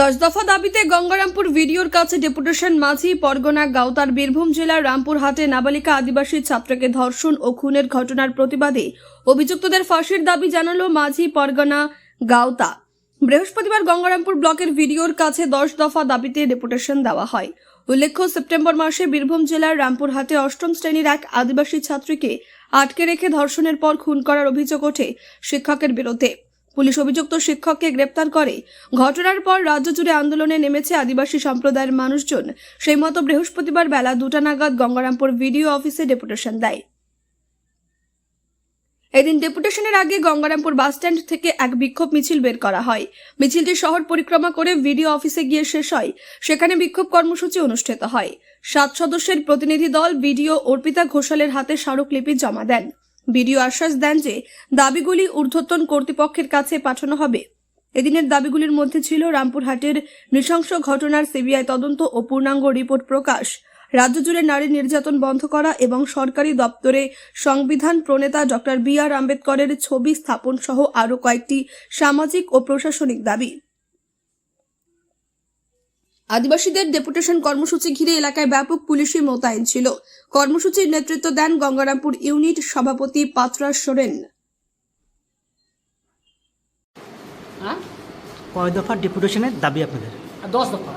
দশ দফা দাবিতে গঙ্গারামপুর ভিডিওর কাছে ডেপুটেশন মাঝি, পরগনা গাওতার বীরভূম জেলার রামপুরহাটে নাবালিকা আদিবাসী ছাত্রকে ধর্ষণ ও খুনের ঘটনার প্রতিবাদে অভিযুক্তদের ফাঁসির দাবি জানালো মাঝি, পরগনা গাওতা বৃহস্পতিবার গঙ্গারামপুর ব্লকের ভিডিওর কাছে দশ দফা দাবিতে ডেপুটেশন দেওয়া হয়। উল্লেখ্য, সেপ্টেম্বর মাসে বীরভূম জেলার রামপুরহাটে অষ্টম শ্রেণির এক আদিবাসী ছাত্রীকে আটকে রেখে ধর্ষণের পর খুন করার অভিযোগ ওঠে শিক্ষকের বিরুদ্ধে। পুলিশ অভিযুক্ত শিক্ষককে গ্রেপ্তার করে। ঘটনার পর রাজ্য জুড়ে আন্দোলনে নেমেছে আদিবাসী সম্প্রদায়ের মানুষজন। সেই মতো বৃহস্পতিবার বেলা দুটা নাগাদ গঙ্গারামপুর ভিডিও অফিসে ডেপুটেশন দেয়। এদিন ডেপুটেশনের আগে গঙ্গারামপুর বাসস্ট্যান্ড থেকে এক বিক্ষোভ মিছিল বের করা হয়। মিছিলটি শহর পরিক্রমা করে ভিডিও অফিসে গিয়ে শেষ হয়। সেখানে বিক্ষোভ কর্মসূচি অনুষ্ঠিত হয়। সাত সদস্যের প্রতিনিধি দল বিডিও অর্পিতা ঘোষালের হাতে স্মারকলিপি জমা দেন। বিডিও আশ্বাস দেন যে দাবিগুলি ঊর্ধ্বতন কর্তৃপক্ষের কাছে পাঠানো হবে। এদিনের দাবিগুলির মধ্যে ছিল রামপুরহাটের নৃশংস ঘটনার সিবিআই তদন্ত ও পূর্ণাঙ্গ রিপোর্ট প্রকাশ, রাজ্য জুড়ে নারী নির্যাতন বন্ধ করা এবং সরকারি দপ্তরে সংবিধান প্রণেতা ডক্টর বি আর আম্বেদকরের ছবি স্থাপন সহ আরও কয়েকটি সামাজিক ও প্রশাসনিক দাবি। আদিবাসীদের ডেপুটেশন কর্মসূচি ঘিরে এলাকায় ব্যাপক পুলিশি মোতায়েন ছিল। কর্মসূচির নেতৃত্ব দেন গঙ্গারামপুর ইউনিট সভাপতি পাত্রা সোরেন। হ্যাঁ? কয় দফা ডেপুটেশনের দাবি আপনাদের? আর দশ দফা।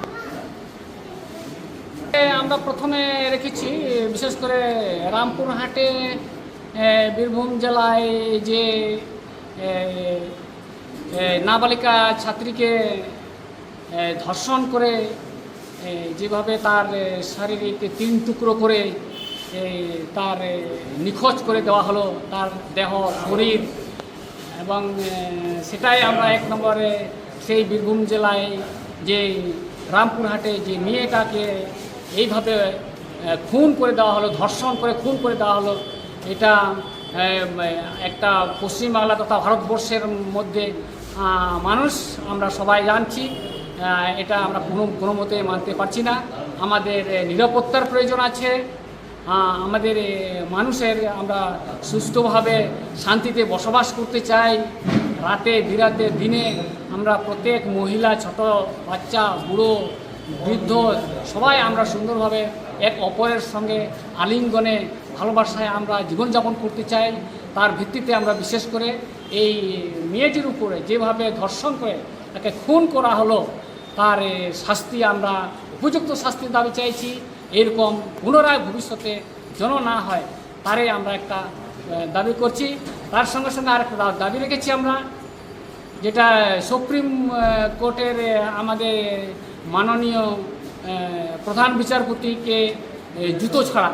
আমরা প্রথমে রেখেছি বিশেষ করে রামপুরহাটে বীরভূম জেলায় যে নাবালিকা ছাত্রীকে ধর্ষণ করে যেভাবে তার শারীরিক তিন টুকরো করে তার নিখোঁজ করে দেওয়া হলো, তার দেহ, শরীর এবং সেটাই আমরা এক নম্বরে সেই বীরভূম জেলায় যে রামপুরহাটে যে মেয়েটাকে এইভাবে খুন করে দেওয়া হলো, ধর্ষণ করে খুন করে দেওয়া হলো, এটা একটা পশ্চিমবাংলা তথা ভারতবর্ষের মধ্যে মানুষ আমরা সবাই জানছি। এটা আমরা কোনো কোনো মতে মানতে পারছি না। আমাদের নিরাপত্তার প্রয়োজন আছে। আমাদের মানুষের আমরা সুস্থভাবে শান্তিতে বসবাস করতে চাই। রাতে, বিরাতে, দিনে আমরা প্রত্যেক মহিলা, ছোট বাচ্চা, বুড়ো, বৃদ্ধ সবাই আমরা সুন্দরভাবে এক অপরের সঙ্গে আলিঙ্গনে, ভালোবাসায় আমরা জীবনযাপন করতে চাই। তার ভিত্তিতে আমরা বিশেষ করে এই মেয়েটির উপরে যেভাবে ধর্ষণ করে তাকে খুন করা হলো তার শাস্তি আমরা, উপযুক্ত শাস্তির দাবি চাইছি। এরকম পুনরায় ভবিষ্যতে যেন না হয়, তারে আমরা একটা দাবি করছি। তার সঙ্গে সঙ্গে আরেকটা দা- দাবি রেখেছি আমরা, যেটা সুপ্রিম কোর্টের আমাদের মাননীয় প্রধান বিচারপতিকে জুতো ছাড়া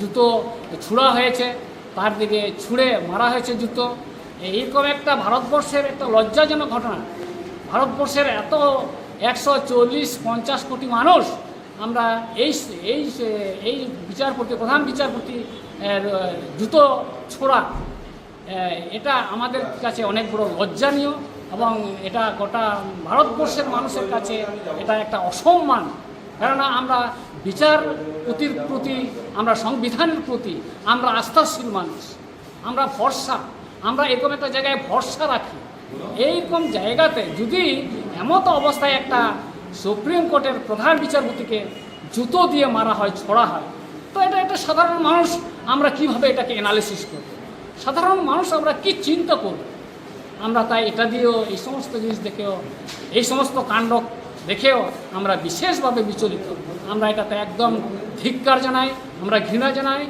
জুতো ছুড়া হয়েছে। তার দিকে ছুঁড়ে মারা হয়েছে জুতো। এইরকম একটা ভারতবর্ষের একটা লজ্জাজনক ঘটনা। ভারতবর্ষের এত একশো চল্লিশ পঞ্চাশ কোটি মানুষ আমরা এই এই এই বিচারপতি, প্রধান বিচারপতি জুতো ছোড়া এটা আমাদের কাছে অনেক বড় লজ্জানীয় এবং এটা গোটা ভারতবর্ষের মানুষের কাছে এটা একটা অসম্মান। কেননা আমরা বিচারপতির প্রতি, আমরা সংবিধানের প্রতি আমরা আস্থাশীল মানুষ, আমরা ভরসা, আমরা এরকম একটা জায়গায় ভরসা রাখি। এইরকম জায়গাতে যদি এমত অবস্থায় একটা সুপ্রিম কোর্টের প্রধান বিচারপতিকে জুতো দিয়ে মারা হয়, ছড়া হয়। তো এটা একটা সাধারণ মানুষ, আমরা কীভাবে এটাকে অ্যানালিসিস করব? সাধারণ মানুষ আমরা কি চিন্তা করব? আমরা তাই এটা দিয়েও, এই সমস্ত জিনিস দেখেও, এই সমস্ত কাণ্ড দেখেও আমরা বিশেষভাবে বিচলিত। আমরা এটাতে একদম ধিক্কার জানাই, আমরা ঘৃণা জানাই।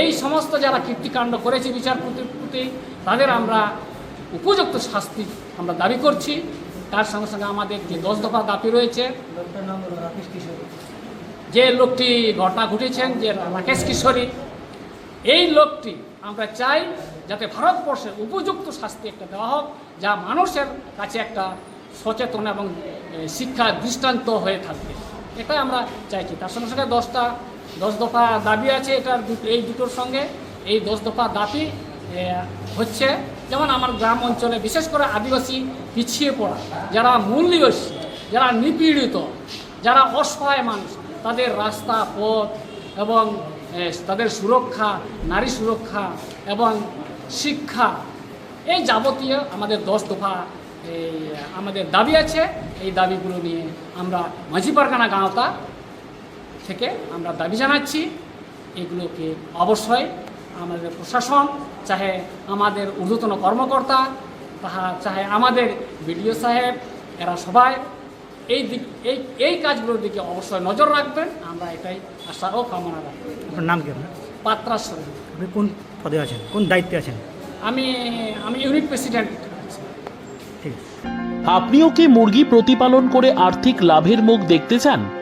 এই সমস্ত যারা কীর্তিকাণ্ড করেছে বিচারপতির প্রতি, তাদের আমরা উপযুক্ত শাস্তি আমরা দাবি করছি। তার সঙ্গে সঙ্গে আমাদের যে দশ দফা দাবি রয়েছে, যে লোকটি ঘটনা ঘটেছেন, যে রাকেশ কিশোরী, এই লোকটি আমরা চাই যাতে ভারতবর্ষে উপযুক্ত শাস্তি একটা দেওয়া হোক, যা মানুষের কাছে একটা সচেতন এবং শিক্ষা দৃষ্টান্ত হয়ে থাকবে। এটাই আমরা চাইছি। তার সঙ্গে সঙ্গে দশটা, দশ দফা দাবি আছে, এটার এই দুটোর সঙ্গে এই দশ দফা দাবি হচ্ছে। যেমন আমার গ্রাম অঞ্চলে, বিশেষ করে আদিবাসী পিছিয়ে পড়া, যারা মূল্যবাসী যারা নিপীড়িত, যারা অসহায় মানুষ, তাদের রাস্তা, পথ এবং তাদের সুরক্ষা, নারী সুরক্ষা এবং শিক্ষা, এই যাবতীয় আমাদের দশ দফা এই আমাদের দাবি আছে। এই দাবিগুলো নিয়ে আমরা মাঝি পারগানা গাঁওতা থেকে আমরা দাবি জানাচ্ছি। এগুলোকে অবশ্যই আমাদের প্রশাসন চাহে আমাদের ঊর্ধ্বতন কর্মকর্তা তাহা চাহে আমাদের বিডিও সাহেব এরা সবাই এই দিক এই এই কাজগুলোর দিকে অবশ্যই নজর রাখবেন। আমরা এটাই আশা ও কামনা রাখি। আপনার নাম কি আপনার? পাত্রাশ্বর আপনি কোন পদে আছেন? কোন দায়িত্বে আছেন? আমি আমি ইউনিট প্রেসিডেন্ট। ঠিক আছে। আপনিও কি মুরগি প্রতিপালন করে আর্থিক লাভের মুখ দেখতে চান?